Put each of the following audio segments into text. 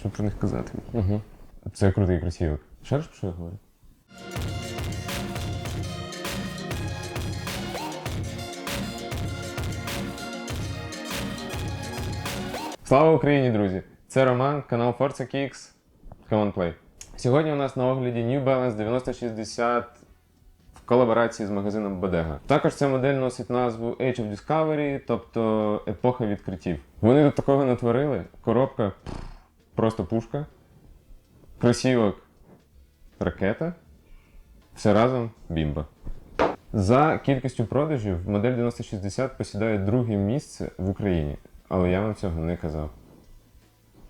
що про них казати. Угу. Це крутий кросівок. Шариш, про що я говорю? Слава Україні, друзі! Це Роман, канал Forza Kicks. Come on play. Сьогодні у нас на огляді New Balance 9060 в колаборації з магазином Bodega. Також ця модель носить назву Age of Discovery, тобто епоха відкриттів. Вони тут такого натворили. Коробка просто пушка. Кросівок ракета. Все разом бімба. За кількістю продажів модель 9060 посідає друге місце в Україні, але я вам цього не казав.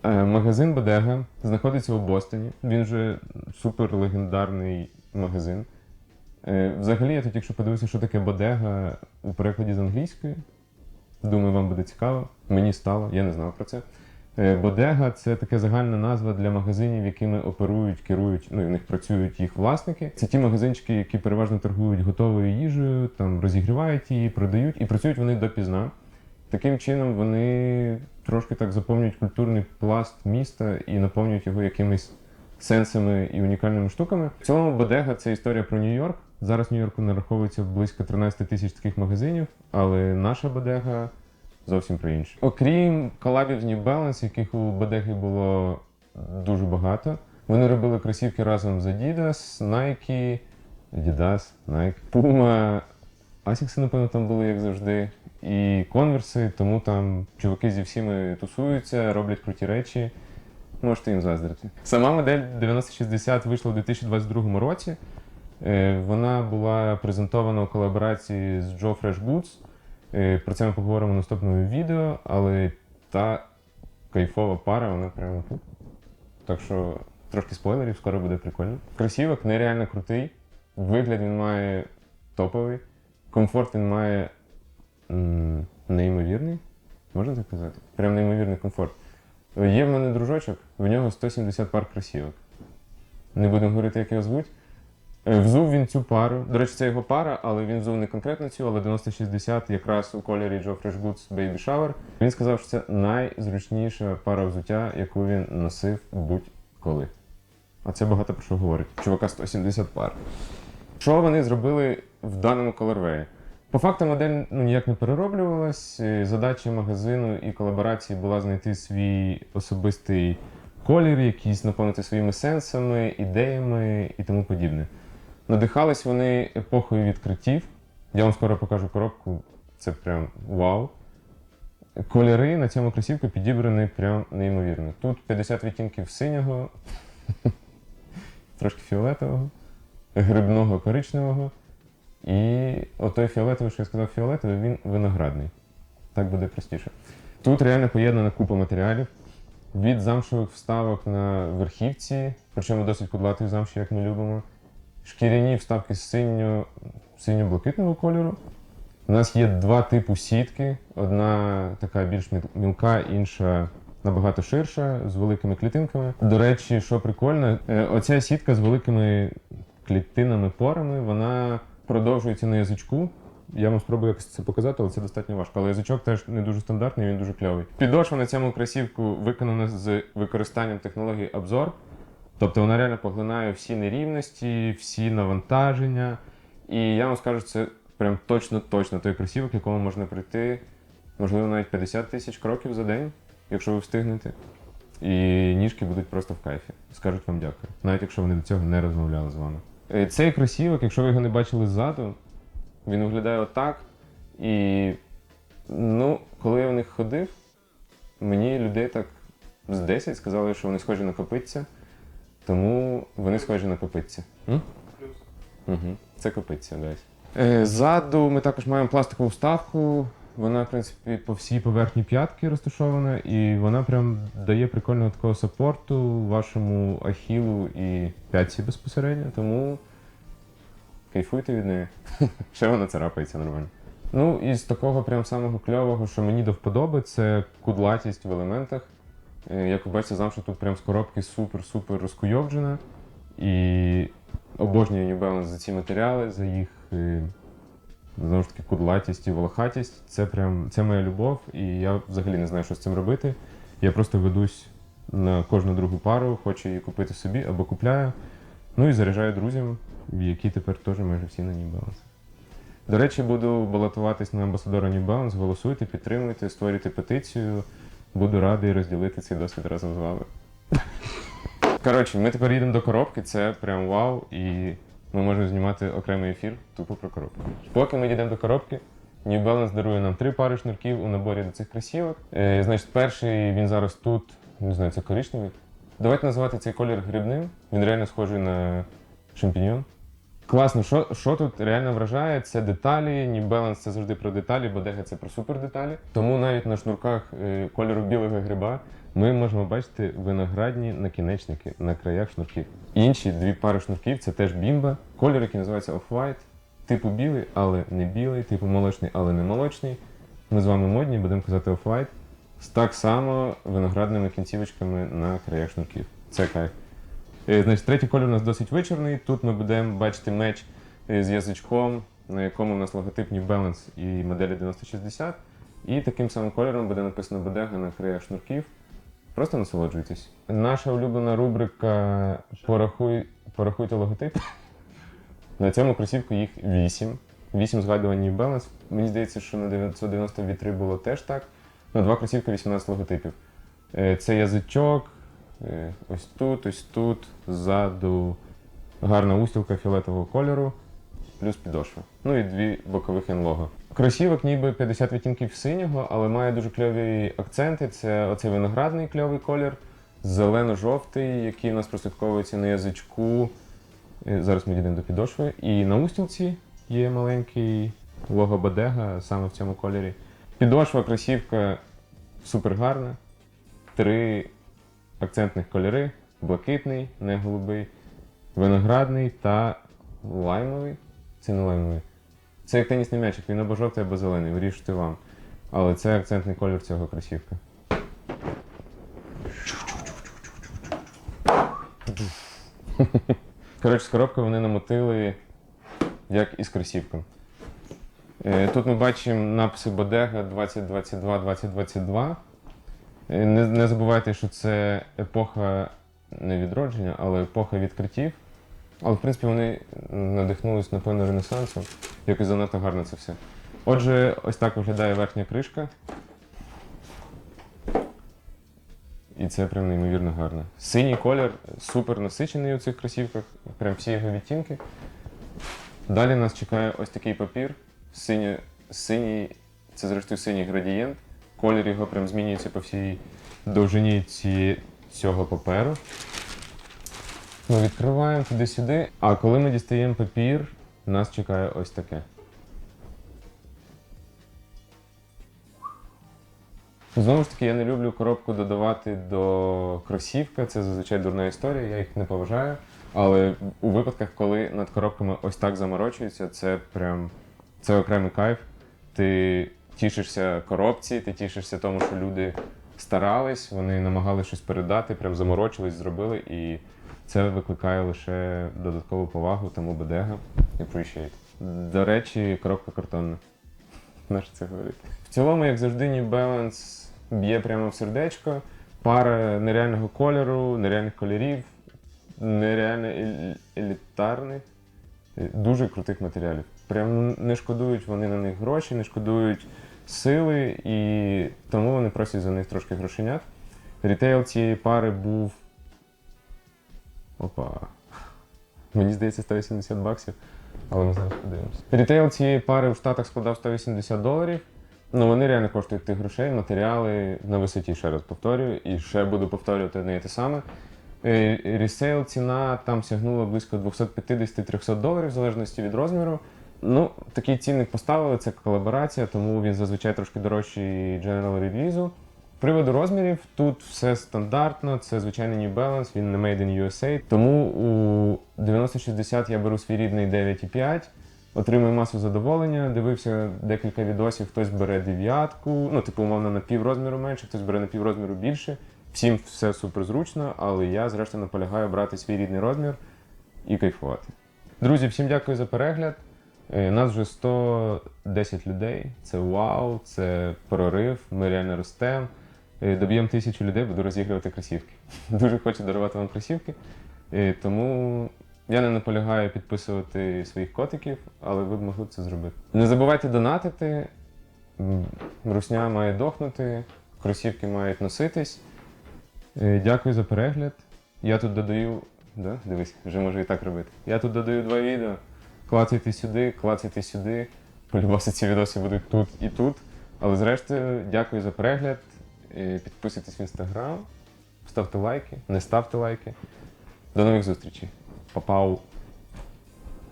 Е, Магазин Bodega знаходиться у Бостоні. Він вже супер легендарний магазин. Е, Взагалі, я тут, якщо подивився, що таке Bodega у перекладі з англійської. Думаю, вам буде цікаво. Мені стало, я не знав про це. Е, Бодега це така загальна назва для магазинів, якими оперують, керують, ну і в них працюють їх власники. Це ті магазинчики, які переважно торгують готовою їжею, там розігрівають її, продають, і працюють вони допізна. Таким чином вони трошки так заповнюють культурний пласт міста і наповнюють його якимись сенсами і унікальними штуками. В цілому Бодега це історія про Нью-Йорк. Зараз Нью-Йорку нараховується близько 13 тисяч таких магазинів, але наша Бодега зовсім про інше. Окрім колабів New Balance, яких у Бодеги було дуже багато. Вони робили кросівки разом з Adidas, Nike, Adidas, Nike, Puma. Asics, напевно, там були, як завжди, і конверси, тому там чуваки зі всіми тусуються, роблять круті речі. Можете їм заздрити. Сама модель 9060 вийшла у 2022 році. Е, Вона була презентована у колаборації з Joe Fresh Goods. Е, Про це ми поговоримо в наступному відео, але та кайфова пара, вона прямо тут. Так що трошки спойлерів, скоро буде прикольно. Кросівок нереально крутий. Вигляд він має топовий. Комфорт він має неймовірний. Можна так казати? Прям неймовірний комфорт. Є в мене дружочок, в нього 170 пар кросівок. Не будемо говорити, як його звуть. Е, Взув він цю пару. До речі, це його пара, але він взув не конкретно цю, але 9060 якраз у кольорі Joe Fresh Goods Baby Shower. Він сказав, що це найзручніша пара взуття, яку він носив будь-коли. А це багато про що говорить. Чувака 170 пар. Що вони зробили в даному колорвеї? По факту модель ну, ніяк не перероблювалась. Е, Задача магазину і колаборації була знайти свій особистий колір, якийсь наповнити своїми сенсами, ідеями і тому подібне. Надихались вони епохою відкриттів. Я вам скоро покажу коробку, це прям вау. Кольори на цьому кросівку підібрані прям неймовірно. Тут 50 відтінків синього, трошки фіолетового, грибного коричневого. І отой фіолетовий, що я сказав, фіолетовий, він виноградний. Так буде простіше. Тут реально поєднана купа матеріалів. Від замшових вставок на верхівці, причому досить кудлатих замші, як ми любимо. Шкіряні вставки з синьо, синьо-блакитного кольору. У нас є два типу сітки. Одна така більш мілка, інша набагато ширша, з великими клітинками. До речі, що прикольно, е, оця сітка з великими клітинами порами, вона продовжується на язичку. Я вам спробую якось це показати, але це достатньо важко. Але язичок теж не дуже стандартний, він дуже кльовий. Підошва на цьому кросівку виконана з використанням технології Absorb. Тобто вона реально поглинає всі нерівності, всі навантаження. І я вам скажу, це прям точно-точно той кросівок, якому можна прийти, можливо, навіть 50 тисяч кроків за день, якщо ви встигнете. І ніжки будуть просто в кайфі. Скажуть вам дякую, навіть якщо вони до цього не розмовляли з вами. Е, Цей кросівок, якщо ви його не бачили ззаду, він виглядає отак. І ну, коли я в них ходив, мені людей так з 10 сказали, що вони схожі на копитця, тому вони схожі на копитця. М? Угу. Це копитця, десь. Е, ззаду ми також маємо пластикову вставку. Вона, в принципі, по всій поверхні п'ятки розташована, і вона прям дає прикольного такого саппорту вашому ахілу і п'ятці безпосередньо, тому кайфуйте від неї. Ще вона царапається нормально. Ну, і з такого прям самого кльового, що мені до вподоби, це кудлатість в елементах. Е, Як ви бачите, замша тут прям з коробки супер-супер розкуйовджена. І обожнюю New Balance за ці матеріали, за їх е, знову ж таки кудлатість і волохатість. Це прям це моя любов, і я взагалі не знаю, що з цим робити. Я просто ведусь на кожну другу пару, хоче її купити собі або купляю. Ну і заряджаю друзям, які тепер теж майже всі на New Balance. До речі, буду балотуватись на амбасадора New Balance. Голосуйте, підтримуйте, створюйте петицію. Буду радий розділити цей досвід разом з вами. Коротше, ми тепер їдемо до коробки, це прям вау, і ми можемо знімати окремий ефір тупо про коробку. Поки ми йдемо до коробки, New Balance дарує нам три пари шнурків у наборі до цих кросівок. Е, значить, перший він зараз тут, не знаю, це коричневий. Давайте називати цей колір грибним. Він реально схожий на шампіньон. Класно, що, що тут реально вражає, це деталі. New Balance це завжди про деталі, Бодега це про супердеталі. Тому навіть на шнурках е, кольору білого гриба ми можемо бачити виноградні накінечники на краях шнурків. Інші дві пари шнурків це теж бімба, колір, який називається Off-White, типу білий, але не білий, типу молочний, але не молочний. Ми з вами модні, будемо казати Off-White. Так само виноградними кінцівочками на краях шнурків. Це кайф. Е, Значить, третій колір у нас досить вичорний. Тут ми будемо бачити меч е, з язичком, на якому у нас логотип New Balance і моделі 9060. І таким самим кольором буде написано Бодега на краях шнурків. Просто насолоджуйтесь. Наша улюблена рубрика Порахуй, Порахуйте логотип. На цьому кросівку їх 8. 8 згадувань New Balance. Мені здається, що на 990 V3 було теж так. На два кросівки 18 логотипів. Е, Це язичок, ось тут, ось тут, ззаду гарна устілка фіолетового кольору, плюс підошва. Ну і дві бокових енлого. Кросівок ніби 50 відтінків синього, але має дуже кльові акценти. Це оцей виноградний кльовий колір, зелено-жовтий, який у нас прослідковується на язичку. Е, Зараз ми дійдемо до підошви. І на устілці є маленький лого Бодега саме в цьому кольорі. Підошва, кросівка супер гарна. Три акцентних кольори: блакитний, не голубий, виноградний та лаймовий. Це не лаймовий. Це як тенісний м'ячик, він або жовтий, або зелений, вирішуйте вам. Але це акцентний колір цього кросівка. Коротше, з коробки вони намотили як із кросівком. Е, Тут ми бачимо написи Bodega 2022-2022. Е, Не, не забувайте, що це епоха не відродження, але епоха відкриттів. Але в принципі вони надихнулись, напевно, Ренесансом. Якось занадто гарно це все. Отже, ось так виглядає верхня кришка. І це прям неймовірно гарно. Синій колір супер насичений у цих кросівках, прям всі його відтінки. Далі нас чекає ось такий папір. Синій, синій це зрештою синій градієнт. Колір його прям змінюється по всій довжині ці, цього паперу. Ми відкриваємо туди-сюди. А коли ми дістаємо папір, нас чекає ось таке. Знову ж таки, я не люблю коробку додавати до кросівка. Це зазвичай дурна історія, я їх не поважаю. Але у випадках, коли над коробками ось так заморочуються, це прям це окремий кайф. Ти тішишся коробці, ти тішишся тому, що люди старались, вони намагалися щось передати, прям заморочились, зробили, і це викликає лише додаткову повагу, тому бодега. Appreciate. До речі, коробка картонна. Наш це говорити. В цілому, як завжди, New Balance б'є прямо в сердечко. Пара нереального кольору, нереальних кольорів, нереально елітарних, дуже крутих матеріалів. Прям не шкодують вони на них гроші, не шкодують сили, і тому вони просять за них трошки грошенят. Рітейл цієї пари був. Опа. Мені здається, 180 баксів, але ми зараз подивимося. Рітейл цієї пари в Штатах складав 180 доларів. Ну, вони реально коштують тих грошей, матеріали на висоті, ще раз повторюю, і ще буду повторювати і те саме. Е, Ресейл ціна там сягнула близько 250-300 доларів, в залежності від розміру. Ну, такий цінник поставили, це колаборація, тому він зазвичай трошки дорожчий General Release. Приводу розмірів, тут все стандартно, це звичайний New Balance, він не Made in USA. Тому у 9060 я беру свій рідний 9,5, отримую масу задоволення. Дивився декілька відосів, хтось бере дев'ятку, ну, типу, умовно, на пів розміру менше, хтось бере на пів розміру більше. Всім все супер зручно, але я, зрештою, наполягаю брати свій рідний розмір і кайфувати. Друзі, всім дякую за перегляд. Е, Нас вже 110 людей. Це вау, це прорив. Ми реально ростемо. Е, Доб'ємо тисячу людей, буду розігрувати кросівки. дуже хочу дарувати вам кросівки. Тому я не наполягаю підписувати своїх котиків, але ви б могли б це зробити. Не забувайте донатити. Русня має дохнути, кросівки мають носитись. Е, Дякую за перегляд. Я тут додаю. Да? Дивись, вже можу і так робити. Я тут додаю два відео. Клацайте сюди, клацайте сюди. Полюбаси ці відоси будуть тут і тут. Але зрештою, дякую за перегляд. Підписуйтесь в інстаграм, ставте лайки, не ставте лайки. До нових зустрічей. Папау.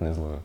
Не злою.